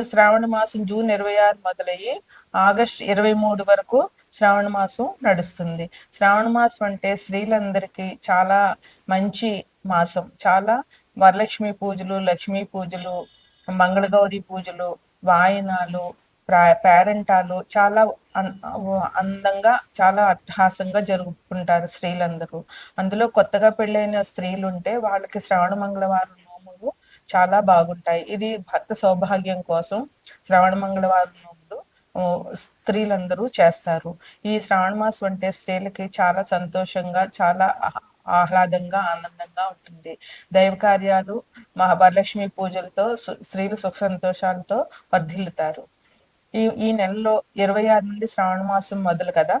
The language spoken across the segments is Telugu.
శ్రావణ మాసం జూన్ ఇరవై ఆరు మొదలయ్యి ఆగస్ట్ ఇరవై మూడు వరకు శ్రావణ మాసం నడుస్తుంది. శ్రావణ మాసం అంటే స్త్రీలందరికీ చాలా మంచి మాసం. చాలా వరలక్ష్మి పూజలు లక్ష్మీ పూజలు మంగళగౌరి పూజలు వాయనాలు ప్రా- పేరంటాలు చాలా అందంగా చాలా అట్టహాసంగా జరుపుకుంటారు స్త్రీలందరూ. అందులో కొత్తగా పెళ్ళైన స్త్రీలు ఉంటే వాళ్ళకి శ్రావణ మంగళవారం చాలా బాగుంటాయి. ఇది భర్త సౌభాగ్యం కోసం శ్రవణ మంగళవారం నోములు స్త్రీలందరూ చేస్తారు. ఈ శ్రావణ మాసం అంటే స్త్రీలకి చాలా సంతోషంగా చాలా ఆహ్- ఆహ్లాదంగా ఆనందంగా ఉంటుంది. దైవ కార్యాలు మహా వరలక్ష్మి పూజలతో స్త్రీలు సుఖ సంతోషాలతో వర్ధిల్లుతారు. ఈ ఈ నెలలో ఇరవై ఆరు నుండి శ్రావణ మాసం మొదలు కదా?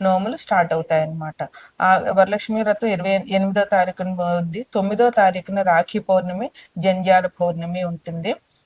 నోములు స్టార్ట్ అవుతాయి అన్నమాట ఆ వరలక్ష్మి వ్రతం ఇరవై ఎనిమిదో తారీఖున ఉంది. తొమ్మిదో తారీఖున రాఖీ పౌర్ణమి జంధ్యాల పౌర్ణమి ఉంటుంది.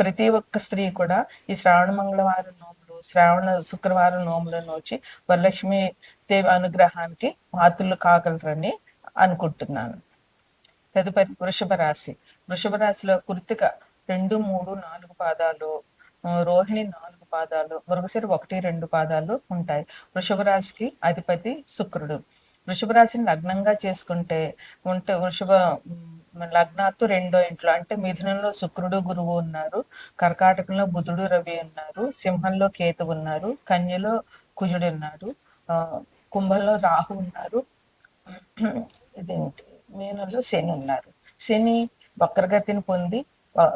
ప్రతి ఒక్క స్త్రీ కూడా ఈ శ్రావణ మంగళవారం నోములు శ్రావణ శుక్రవారం నోములను వచ్చి వరలక్ష్మి దేవి అనుగ్రహానికి పాత్రలు కాగలరని అనుకుంటున్నాను. తదుపరి వృషభ రాశి. వృషభ రాశిలో కృతిక రెండు మూడు నాలుగు పాదాలు రోహిణి నాలుగు పాదాలు మరొకసారి ఒకటి రెండు పాదాలు ఉంటాయి. వృషభ రాశికి అధిపతి శుక్రుడు. వృషభ రాశిని లగ్నంగా చేసుకుంటే ఉంటే వృషభ లగ్నాత్తు రెండో ఇంట్లో. అంటే మిథునంలో శుక్రుడు గురువు ఉన్నారు కర్కాటకంలో బుధుడు రవి ఉన్నారు సింహంలో కేతు ఉన్నారు కన్యలో కుజుడు ఉన్నారు ఆ, కుంభంలో రాహు ఉన్నారు. ఇదేంటి? మీనంలో శని ఉన్నారు. శని వక్రగతిని పొంది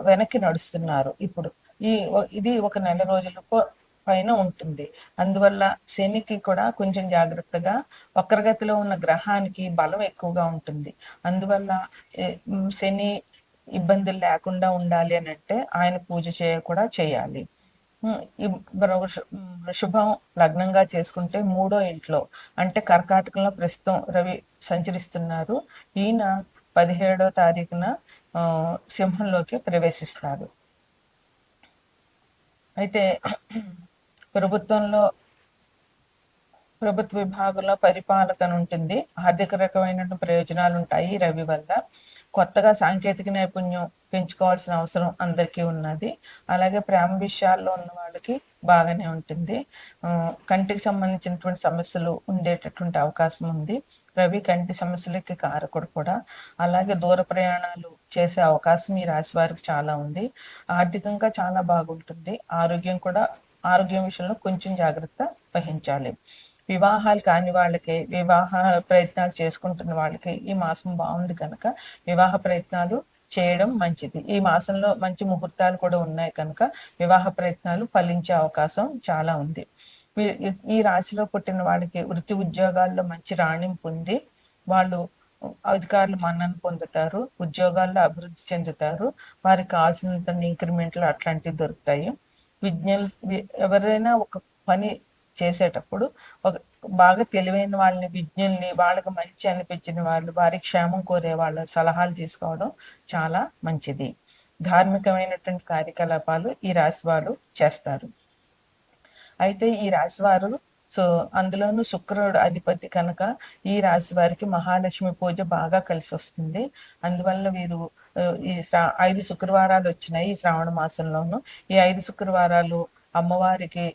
వెనక్కి నడుస్తున్నారు ఇప్పుడు. ఈ ఇది ఒక నెల రోజులకు పైన ఉంటుంది. అందువల్ల శనికి కూడా కొంచెం జాగ్రత్తగా వక్రగతిలో ఉన్న గ్రహానికి బలం ఎక్కువగా ఉంటుంది. అందువల్ల శని ఇబ్బందులు లేకుండా ఉండాలి అని అంటే ఆయన పూజ చేయ కూడా చేయాలి. శుభం వృషభం లగ్నంగా చేసుకుంటే మూడో ఇంట్లో అంటే కర్కాటకంలో ప్రస్తుతం రవి సంచరిస్తున్నారు. ఈయన పదిహేడో తారీఖున ఆ, సింహంలోకి ప్రవేశిస్తారు. అయితే ప్రభుత్వంలో ప్రభుత్వ విభాగంలో పరిపాలకన ఉంటుంది. ఆర్థిక రకమైన ప్రయోజనాలు ఉంటాయి రవి వల్ల. కొత్తగా సాంకేతిక నైపుణ్యం పెంచుకోవాల్సిన అవసరం అందరికీ ఉన్నది. అలాగే ప్రేమ విషయాల్లో ఉన్న వాళ్ళకి బాగానే ఉంటుంది. కంటికి సంబంధించినటువంటి సమస్యలు ఉండేటటువంటి అవకాశం ఉంది. రవి కంటి సమస్యలకి కారకుడు కూడా. అలాగే దూర ప్రయాణాలు చేసే అవకాశం ఈ రాశి వారికి చాలా ఉంది. ఆర్థికంగా చాలా బాగుంటుంది. ఆరోగ్యం కూడా ఆరోగ్యం విషయంలో కొంచెం జాగ్రత్త వహించాలి. వివాహాలు కాని వాళ్ళకి వివాహ ప్రయత్నాలు చేసుకుంటున్న వాళ్ళకి ఈ మాసం బాగుంది కనుక వివాహ ప్రయత్నాలు చేయడం మంచిది. ఈ మాసంలో మంచి ముహూర్తాలు కూడా ఉన్నాయి కనుక వివాహ ప్రయత్నాలు ఫలించే అవకాశం చాలా ఉంది. ఈ రాశిలో పుట్టిన వాళ్ళకి వృత్తి ఉద్యోగాల్లో మంచి రాణింపు ఉంది. వాళ్ళు అధికారులు మన్నను పొందుతారు ఉద్యోగాల్లో అభివృద్ధి చెందుతారు. వారికి కావాల్సినంత ఇంక్రిమెంట్లు అట్లాంటివి దొరుకుతాయి. విజ్ఞాన ఎవరైనా ఒక పని చేసేటప్పుడు ఒక బాగా తెలివైన వాళ్ళని విజ్ఞుల్ని వాళ్ళకి మంచి అనిపించిన వాళ్ళు వారి క్షేమం కోరే వాళ్ళ సలహాలు తీసుకోవడం చాలా మంచిది. ధార్మికమైనటువంటి కార్యకలాపాలు ఈ రాశి వాళ్ళు చేస్తారు. అయితే ఈ రాశి వారు సో అందులోనూ శుక్రుడు అధిపతి కనుక ఈ రాశి వారికి మహాలక్ష్మి పూజ బాగా కలిసి వస్తుంది. అందువల్ల వీరు ఈ ఐదు శుక్రవారాలు వచ్చినాయి ఈ శ్రావణ మాసంలోను. ఈ ఐదు శుక్రవారాలు అమ్మవారికి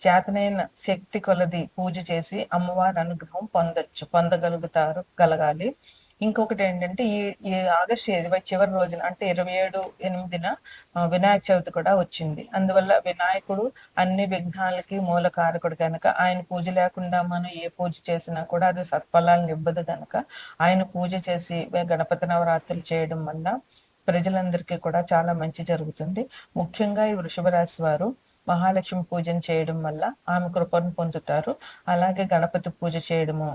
చేతనైన శక్తి కొలది పూజ చేసి అమ్మవారి అనుగ్రహం పొందొచ్చు పొందగలుగుతారు కలగాలి. ఇంకొకటి ఏంటంటే ఈ ఈ ఆగస్ట్ ఇరవై చివరి రోజున అంటే ఇరవై ఏడు ఎనిమిదిన వినాయక చవితి కూడా వచ్చింది. అందువల్ల వినాయకుడు అన్ని విఘ్నాలకి మూల కారకుడు కనుక ఆయన పూజ లేకుండా మనం ఏ పూజ చేసినా కూడా అది సత్ఫలాలను ఇవ్వదు కనుక ఆయన పూజ చేసి గణపతి నవరాత్రులు చేయడం వల్ల ప్రజలందరికీ కూడా చాలా మంచి జరుగుతుంది. ముఖ్యంగా ఈ వృషభ రాశి వారు మహాలక్ష్మి పూజను చేయడం వల్ల ఆమె కృపను పొందుతారు. అలాగే గణపతి పూజ చేయడము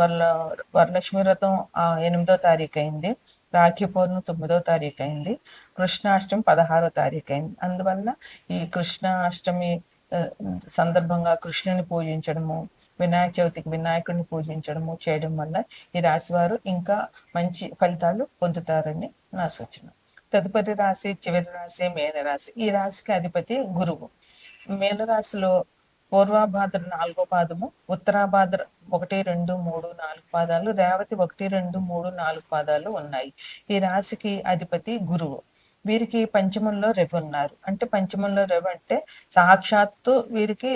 వల్ల వరలక్ష్మి వ్రతం ఎనిమిదో తారీఖు అయింది. రాఖీ పౌర్ణమి తొమ్మిదో తారీఖు అయింది. కృష్ణాష్టమి పదహారో తారీఖు అయింది. అందువల్ల ఈ కృష్ణాష్టమి సందర్భంగా కృష్ణుని పూజించడము వినాయక చవితికి వినాయకుడిని పూజించడము చేయడం వల్ల ఈ రాశివారు ఇంకా మంచి ఫలితాలు పొందుతారని నా సూచన. తదుపరి రాశి చివరి రాశి మేనరాశి ఈ రాశికి అధిపతి గురువు. మేనరాశిలో పూర్వాభాద్ర నాలుగో పాదము ఉత్తరాభాద్ర ఒకటి రెండు మూడు నాలుగు పాదాలు రేవతి ఒకటి రెండు మూడు నాలుగు పాదాలు ఉన్నాయి. ఈ రాశికి అధిపతి గురువు. వీరికి పంచమంలో రవి ఉన్నారు అంటే పంచమంలో రవి అంటే సాక్షాత్తు వీరికి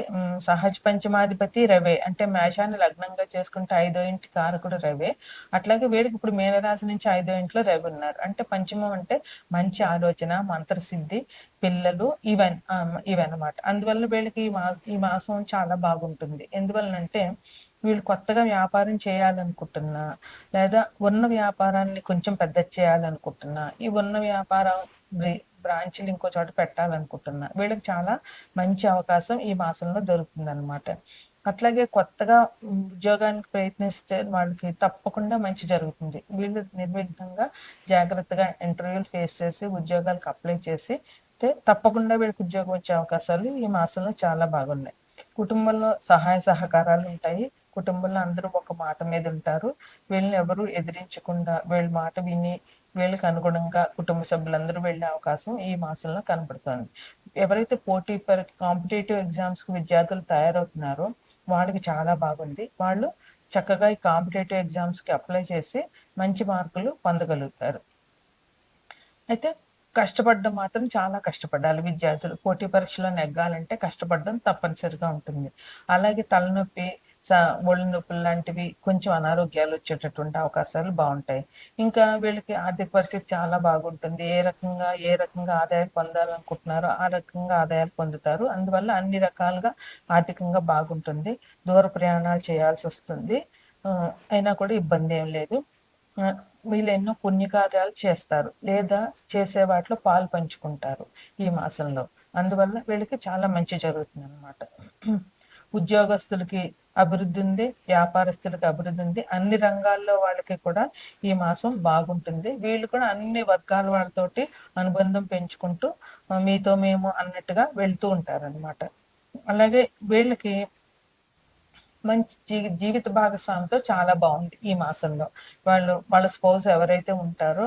సహజ పంచమాధిపతి రవే అంటే మేషాన్ని లగ్నంగా చేసుకుంటే ఐదో ఇంటి కారకుడు రవే అట్లాగే వీడికి ఇప్పుడు మీనరాశి నుంచి ఐదో ఇంట్లో రవి ఉన్నారు. అంటే పంచమం అంటే మంచి ఆలోచన మంత్రసిద్ధి పిల్లలు ఇవన్ ఇవన్నమాట. అందువల్ల వీళ్ళకి ఈ ఈ మాసం చాలా బాగుంటుంది. ఎందువలనంటే వీళ్ళు కొత్తగా వ్యాపారం చేయాలనుకుంటున్నా లేదా ఉన్న వ్యాపారాన్ని కొంచెం పెద్ద చేయాలనుకుంటున్నా ఈ ఉన్న వ్యాపారం బ్రాంచ్లు ఇంకో చోట పెట్టాలనుకుంటున్నా వీళ్ళకి చాలా మంచి అవకాశం ఈ మాసంలో దొరుకుతుంది అనమాట అట్లాగే కొత్తగా ఉద్యోగానికి ప్రయత్నిస్తే వాళ్ళకి తప్పకుండా మంచి జరుగుతుంది. వీళ్ళు నిర్విఘ్నంగా జాగ్రత్తగా ఇంటర్వ్యూలు ఫేస్ చేసి ఉద్యోగాలకు అప్లై చేసి తప్పకుండా వీళ్ళకి ఉద్యోగం వచ్చే అవకాశాలు ఈ మాసంలో చాలా బాగున్నాయి. కుటుంబంలో సహాయ సహకారాలు ఉంటాయి. కుటుంబంలో అందరూ ఒక మాట మీద ఉంటారు. వీళ్ళని ఎవరు ఎదిరించకుండా వీళ్ళ మాట విని వీళ్ళకి అనుగుణంగా కుటుంబ సభ్యులందరూ వెళ్ళే అవకాశం ఈ మాసంలో కనబడుతుంది. ఎవరైతే పోటీ కాంపిటేటివ్ ఎగ్జామ్స్కి విద్యార్థులు తయారవుతున్నారో వాళ్ళకి చాలా బాగుంది. వాళ్ళు చక్కగా ఈ కాంపిటేటివ్ ఎగ్జామ్స్కి అప్లై చేసి మంచి మార్కులు పొందగలుగుతారు. అయితే కష్టపడడం మాత్రం చాలా కష్టపడాలి విద్యార్థులు. పోటీ పరీక్షలో నెగ్గాలంటే కష్టపడడం తప్పనిసరిగా ఉంటుంది. అలాగే తలనొప్పి ఒళ్ళు నొప్పులు లాంటివి కొంచెం అనారోగ్యాలు వచ్చేటటువంటి అవకాశాలు బాగుంటాయి. ఇంకా వీళ్ళకి ఆర్థిక పరిస్థితి చాలా బాగుంటుంది. ఏ రకంగా ఏ రకంగా ఆదాయాలు పొందాలనుకుంటున్నారో ఆ రకంగా ఆదాయాలు పొందుతారు. అందువల్ల అన్ని రకాలుగా ఆర్థికంగా బాగుంటుంది. దూర ప్రయాణాలు చేయాల్సి వస్తుంది. అయినా కూడా ఇబ్బంది ఏం లేదు. వీళ్ళు ఎన్నో పుణ్యకార్యాలు చేస్తారు. లేదా చేసే వాటిలో పాలు పంచుకుంటారు ఈ మాసంలో. అందువల్ల వీళ్ళకి చాలా మంచి జరుగుతుంది అనమాట ఉద్యోగస్తులకి అభివృద్ధి ఉంది వ్యాపారస్తులకు అభివృద్ధి ఉంది. అన్ని రంగాల్లో వాళ్ళకి కూడా ఈ మాసం బాగుంటుంది. వీళ్ళు కూడా అన్ని వర్గాల వాళ్ళతోటి అనుబంధం పెంచుకుంటూ మీతో మేము అన్నట్టుగా వెళ్తూ ఉంటారనమాట అలాగే వీళ్ళకి మంచి జీ జీవిత భాగస్వామితో చాలా బాగుంది ఈ మాసంలో. వాళ్ళు వాళ్ళ స్పౌస్ ఎవరైతే ఉంటారో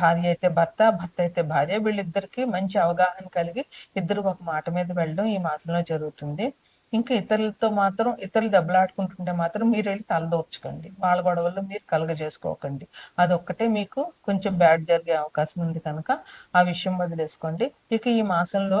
భార్య అయితే భర్త భర్త అయితే భార్య వీళ్ళిద్దరికి మంచి అవగాహన కలిగి ఇద్దరు ఒక మాట మీద వెళ్ళడం ఈ మాసంలో జరుగుతుంది. ఇంకా ఇతరులతో మాత్రం ఇతరులు దెబ్బలాడుకుంటుంటే మాత్రం మీరు వెళ్ళి తలదోర్చుకోండి వాళ్ళ గొడవల్లో మీరు కలగజేసుకోకండి. అదొక్కటే మీకు కొంచెం బ్యాడ్ జరిగే అవకాశం ఉంది కనుక ఆ విషయం వదిలేసుకోండి. ఇక ఈ మాసంలో